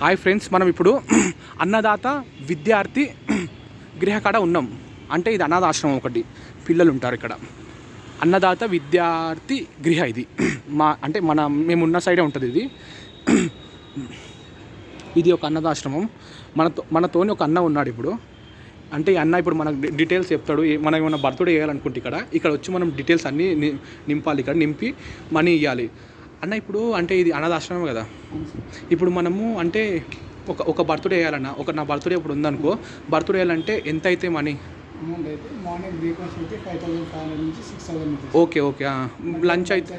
Hi friends మనం ఇప్పుడు అన్నదాత విద్యార్థి గృహ కాడ ఉన్నాం. అంటే ఇది అనాథాశ్రమం ఒకటి. పిల్లలు ఉంటారు ఇక్కడ. అన్నదాత విద్యార్థి గృహ ఇది. మా అంటే మన మేము ఉన్న సైడే ఉంటుంది ఇది. ఇది ఒక అన్నదాశ్రమం. మనతో మనతోని ఒక అన్న ఉన్నాడు ఇప్పుడు. అంటే ఈ అన్న ఇప్పుడు మనకు డీటెయిల్స్ చెప్తాడు. మనం ఏమైనా బర్త్డే చేయాలనుకుంటే ఇక్కడ ఇక్కడ వచ్చి మనం డీటెయిల్స్ అన్నీ ని- నింపాలి. ఇక్కడ నింపి మనీ ఇవ్వాలి అన్న ఇప్పుడు అంటే ఇది అనాథాశ్రమం కదా. ఇప్పుడు మనము అంటే ఒక ఒక బర్త్డే చేయాలన్న ఒక నా బర్త్డే ఇప్పుడు ఉందనుకో బర్త్డే చేయాలంటే ఎంత అయితే మనీ? అమౌంట్ అయితే మార్నింగ్ బ్రేక్ఫాస్ట్ అయితే ఫైవ్ థౌసండ్ ఫైవ్ హండ్రెడ్ నుంచి సిక్స్ థౌసండ్ అవుతుంది ఓకే ఓకే లంచ్ అయితే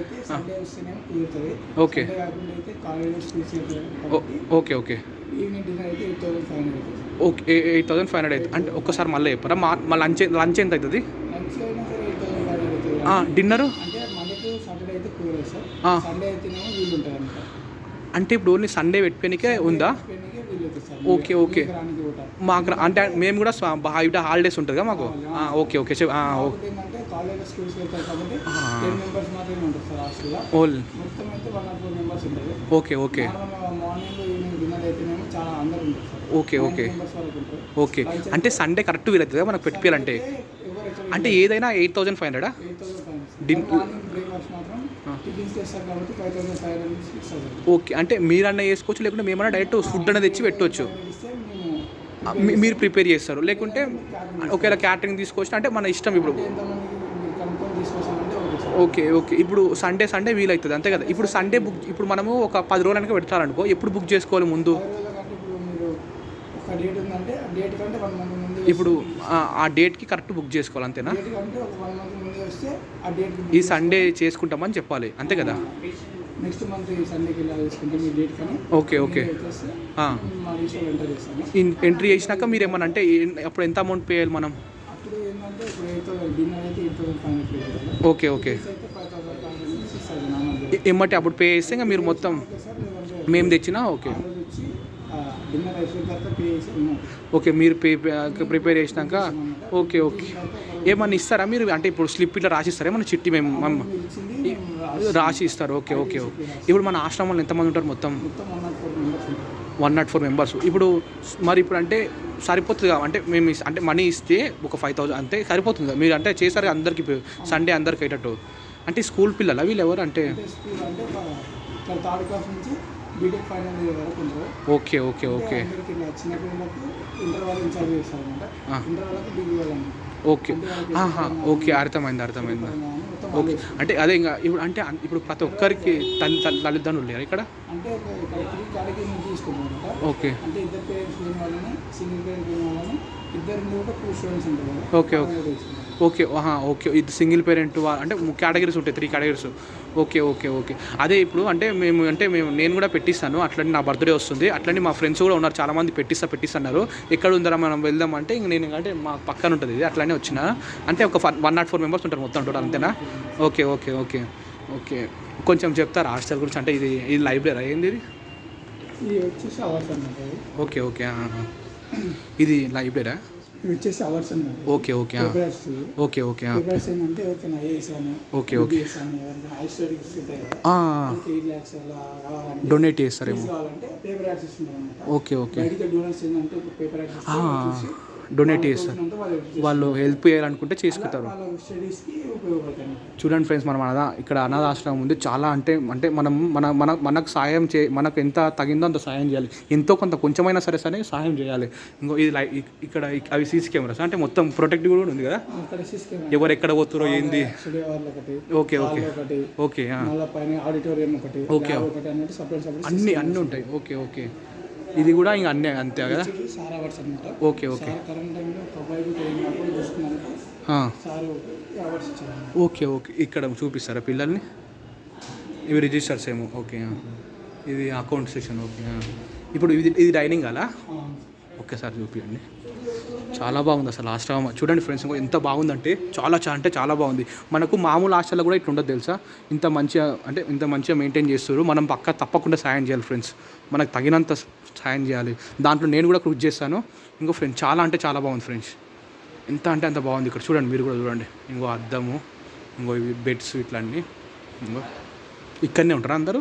okay. Okay okay. Evening dinner అయితే ఎయిట్ థౌసండ్ ఫైవ్ హండ్రెడ్ అవుతుంది okay eight thousand five hundred అయితే అంటే ఒక్కసారి మళ్ళీ చెప్పరా? మా లంచ్ లంచ్ ఎంత అవుతుంది? అవుతుంది. డిన్నరు? అంటే సార్. సండే అయితేనేమో ఉంటుంది అనమాట అంటే ఇప్పుడు ఓన్లీ సండే పెట్టుకోనికే ఉందా? Okay, okay. మీకు అంటే మేము కూడా స్వా- బా- ఇట హాలిడేస్ ఉంటుంది కదా మాకు ఓకే ఓకే. ఉంటారు ఓకే ఓకే. ఉంటారు ఓకే ఓకే. ఉంటారు. ఓకే. అంటే సండే కరెక్ట్ వీలవుతుంది కదా మనకు పెట్టిపోయాలంటే? అంటే ఏదైనా eight thousand five హండ్రెడా eight thousand five Din- morning breakfast మాత్రం టిఫిన్స్ చేస్తారు కాబట్టి ఫైవ్ థౌసండ్ ఫైవ్ హండ్రెడ్ నుంచి సిక్స్ థౌసండ్. ఓకే. అంటే మీరన్నా చేసుకోవచ్చు లేకుంటే మేమన్నా డైరెక్ట్ ఫుడ్ అనేది తెచ్చి పెట్టవచ్చు మీరు ప్రిపేర్ చేస్తారు. లేకుంటే ఒకవేళ క్యాటరింగ్ తీసుకొచ్చిన అంటే మన ఇష్టం ఇప్పుడు. ఓకే ఓకే ఇప్పుడు సండే సండే వీలవుతుంది అంతే కదా? ఇప్పుడు సండే బుక్ ఇప్పుడు మనము ఒక పది రోజులకి పెడతారనుకో ఎప్పుడు బుక్ చేసుకోవాలి ముందు? రోజుల ఇప్పుడు ఆ డేట్కి కరెక్ట్ బుక్ చేసుకోవాలి అంతేనా? వస్తే ఆ డేట్ ఈ సండే చేసుకుంటామని చెప్పాలి. అంతే కదా? నెక్స్ట్ మంత్ ఈ సండేకి ఇలా డేట్ కానీ ఓకే ఓకే. మా లిస్ట్లో ఎంటర్ చేస్తాము. ఇన్- ఎంట్రీ చేసినాక మీరు ఏమన్నా అంటే అప్పుడు ఎంత అమౌంట్ పే చేయాలి మనం? అప్పుడు ఏంటంటే ఇప్పుడు ఎయిట్ థౌసండ్ డిన్నర్ అయితే eight thousand five hundred pay చేయాలి. Okay okay. ఎమ్మటి అప్పుడు పే చేస్తే ఇంకా మీరు మొత్తం మేము తెచ్చినా? ఓకే. ఓకే మీరు పే ప్రిపేర్ చేసినాక? Okay okay. ఏమన్నా ఇస్తారా మీరు? అంటే ఇప్పుడు స్లిప్ ఇట్లా రాసిస్తారా? ఏమన్నా చిట్టి మేము రాసి- ఇస్తారు. Okay okay okay. ఇప్పుడు మన ఆశ్రమంలో ఎంతమంది ఉంటారు మొత్తం? వన్ నాట్ ఫోర్ మెంబర్స్ ఇప్పుడు మరి ఇప్పుడు అంటే సరిపోతుంది కదా? అంటే మేము అంటే మనీ ఇస్తే ఒక ఫైవ్ థౌసండ్ అంతే సరిపోతుంది కదా? మీరు అంటే చేశారు అందరికి సండే అందరికి అయ్యేటట్టు. అంటే స్కూల్ పిల్లలు? వీళ్ళు ఎవరు అంటే? Okay okay okay. ఓకే. ఆహా ఓకే అర్థమైంది అర్థమైంది. ఓకే. అంటే అదే ఇంకా ఇప్పుడు అంటే ఇప్పుడు ప్రతి ఒక్కరికి తల్లి తల్లి తల్లిదండ్రులు లేరు ఇక్కడ? Okay. Okay, okay. Okay okay. ఇది సింగిల్ పేరెంట్ అంటే కేటగిరీస్ ఉంటాయి three categories okay okay okay. అదే ఇప్పుడు అంటే మేము అంటే మేము నేను కూడా పెట్టిస్తాను. అట్లనే నా బర్త్డే వస్తుంది. అట్లనే మా ఫ్రెండ్స్ కూడా ఉన్నారు. చాలామంది పెట్టిస్తా పెట్టిస్తున్నారు. ఎక్కడ ఉందరా మనం వెళ్దాం అంటే ఇంక నేను అంటే మా పక్కన ఉంటుంది ఇది. అట్లానే వచ్చిన. అంటే ఒక వన్ నాట్ ఫోర్ మెంబర్స్ ఉంటారు మొత్తం టోటల్ అంతేనా? Okay okay okay. ఓకే. కొంచెం చెప్తారా హాస్టల్ గురించి? అంటే ఇది ఇది లైబ్రరీ ఏంది ఇది? వచ్చేసి. Okay okay. ఇది లైబ్రరీ ఇవి వచ్చేసి hours okay okay okay okay ఏంటంటే ఐఏఎస్ అని ఓకే, ఓకే. డొనేట్ చేస్తారేమో. Okay okay. పేపర్ డొనేట్ చేస్తారు. వాళ్ళు హెల్ప్ చేయాలనుకుంటే చేసుకుంటారు. చూడండి ఫ్రెండ్స్ మనం అనాథ ఇక్కడ అనాథాశ్రమం ఉంది. చాలా అంటే అంటే మనం మన మన మనకు సాయం చే మనకు ఎంత తగిందో అంత సాయం చేయాలి. ఎంతో కొంత కొంచెమైనా సరే సరే సాయం చేయాలి. ఇంకో ఇది లై- ఇక్కడ ఇక్- అవి సీసీ కెమెరాస్. అంటే మొత్తం ప్రొటెక్టివ్ కూడా ఉంది కదా? ఎవరు ఎక్కడ పోతురో ఏంది? Okay okay okay okay. అన్నీ అన్నీ ఉంటాయి. Okay okay. ఇది కూడా ఇంకా అన్నీ అంతే కదా? సార్ అవర్స్ అనమాట ఓకే ఓకే. కరెంట్ టైంలో ఒక. Sir hours okay okay. ఇక్కడ చూపిస్తారా పిల్లల్ని? ఇవి రిజిస్టర్స్ ఏమో ఓకే. ఇది అకౌంట్ సెక్షన్ ఓకే. ఇప్పుడు ఇది ఇది డైనింగ్ అలా ఒక్కసారి చూపించండి చాలా బాగుంది అసలు ఆశ్రమం చూడండి ఫ్రెండ్స్ ఇంకో ఎంత బాగుందంటే చాలా చా అంటే చాలా బాగుంది. మనకు మామూలు హాస్టల్లో కూడా ఇట్లా ఉండదు తెలుసా? ఇంత మంచిగా అంటే ఇంత మంచిగా మెయింటైన్ చేస్తారు మనం పక్క తప్పకుండా సాయం చేయాలి ఫ్రెండ్స్ మనకు తగినంత సాయం చేయాలి. దాంట్లో నేను కూడా కృషి చేస్తాను ఇంకో ఫ్రెండ్స్ చాలా అంటే చాలా బాగుంది ఫ్రెండ్స్ ఎంత అంటే అంత బాగుంది ఇక్కడ. చూడండి మీరు కూడా చూడండి. ఇంకో అద్దము ఇంకో ఇవి బెడ్స్ ఇట్లా అన్నీ ఇంకో ఇక్కడనే ఉంటారా అందరూ?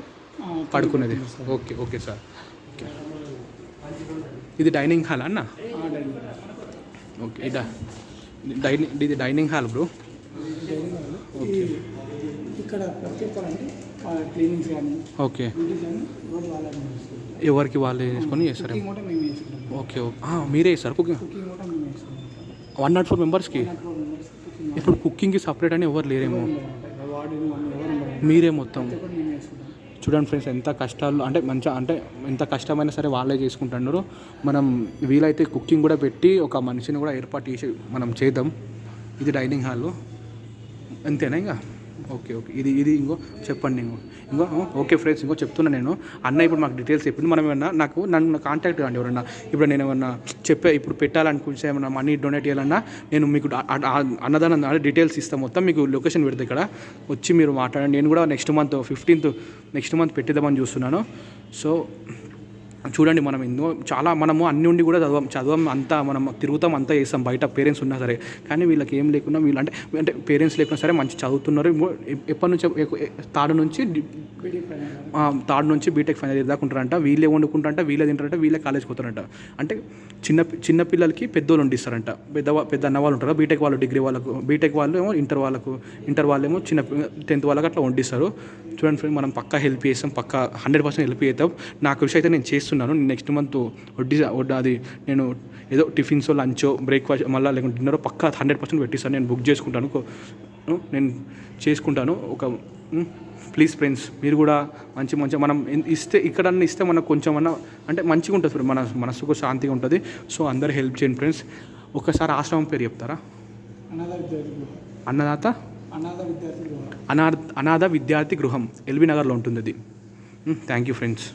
పడుకునేది. Okay okay sir. ఓకే. ఇది డైనింగ్ హాల్ అన్న? ఓకే ఇది. డైనింగ్ ఇది డైనింగ్ హాల్ బ్రో క్లీనింగ్స్ కానీ ఓకే. ఎవరికి వాళ్ళు చేస్తారు. కూడా మేము చేసుకుంటాం ఓకే ఓకే మీరే ఇస్తారు కుకింగ్ వన్ నాట్ ఫోర్ మెంబర్స్కి ఇప్పుడు కుకింగ్కి సపరేట్ అని ఎవరు లేరేమో? మీరే మొత్తం. చూడండి ఫ్రెండ్స్ ఎంత కష్టాలు అంటే మంచిగా అంటే ఎంత కష్టమైనా సరే వాళ్ళే చేసుకుంటున్నారు. మనం వీలైతే కుకింగ్ కూడా పెట్టి ఒక మనిషిని కూడా ఏర్పాటు చేసి మనం చేద్దాం. ఇది డైనింగ్ హాల్ అంతేనా ఇంకా? Okay okay. ఇది ఇది ఇంకో చెప్పండి ఇంకో. ఇంకో ఓకే ఫ్రెండ్స్ ఇంకో చెప్తున్నా నేను. అన్న ఇప్పుడు మాకు డీటెయిల్స్ చెప్పింది మనం ఏమన్నా నాకు నన్ను కాంటాక్ట్ కాండి ఎవరన్నా. ఇప్పుడు నేను ఏమన్నా చెప్పే ఇప్పుడు పెట్టాలనుకుంటే ఏమన్నా మనీ డొనేట్ చేయాలన్నా నేను మీకు అన్నదానం డీటెయిల్స్ ఇస్తాను మొత్తం మీకు లొకేషన్ పెడతా ఇక్కడ. వచ్చి మీరు మాట్లాడండి. నేను కూడా next month fifteenth next month పెట్టిద్దామని చూస్తున్నాను. సో చూడండి మనం ఎన్నో చాలా మనము అన్ని ఉండి కూడా చదవం చదవం అంతా మనం తిరుగుతాం అంతా చేస్తాం. బయట పేరెంట్స్ ఉన్నా సరే. కానీ వీళ్ళకి ఏం లేకున్నా వీళ్ళు అంటే అంటే పేరెంట్స్ లేకున్నా సరే మంచి చదువుతున్నారు. ఎప్పటి నుంచి తాడు నుంచి డి- ఫైనల్ థర్డ్ నుంచి బీటెక్ ఫైనల్ ఇయర్ దాకా ఉంటారంట. వీళ్ళే వండుకుంటారంట వీళ్ళే తింటారంట వీళ్ళే కాలేజ్కి పోతారంట. అంటే చిన్న చిన్న పిల్లలకి పెద్దోళ్ళు వండిస్తారంట పెద్ద పెద్ద అన్న వాళ్ళు ఉంటారు. బీటెక్ వాళ్ళు డిగ్రీ వాళ్ళకు బీటెక్ వాళ్ళు ఏమో ఇంటర్ వాళ్ళకు ఇంటర్ వాళ్ళు ఏమో చిన్న టెన్త్ వాళ్ళకి అట్లా వండిస్తారు. చూడండి ఫ్రెండ్ మనం పక్కా హెల్ప్ చేస్తాం పక్కా హండ్రెడ్ పర్సెంట్ హెల్ప్ చేద్దాం. నా కృషి అయితే నేను చేస్తున్నాను నెక్స్ట్ మంత్ వడ్డీ అది నేను ఏదో టిఫిన్స్ లంచో బ్రేక్ఫాస్ట్ మళ్ళీ లేకుంటే డిన్నర్ పక్కా హండ్రెడ్ పర్సెంట్ పెట్టిస్తాను. నేను బుక్ చేసుకుంటాను. నేను చేసుకుంటాను. ఒక ప్లీజ్ ఫ్రెండ్స్ మీరు కూడా మంచి మంచి మనం ఇస్తే ఇక్కడన్నా ఇస్తే మనకు కొంచెం అన్న అంటే మంచిగా ఉంటుంది మన మనసుకు శాంతిగా ఉంటుంది. సో అందరు హెల్ప్ చేయండి ఫ్రెండ్స్. ఒకసారి ఆశ్రమం పేరు చెప్తారా? అన్నదాత అనాథ? అనాథ విద్యార్థి గృహం. ఎల్బీ నగర్లో ఉంటుంది అది థ్యాంక్ యూ ఫ్రెండ్స్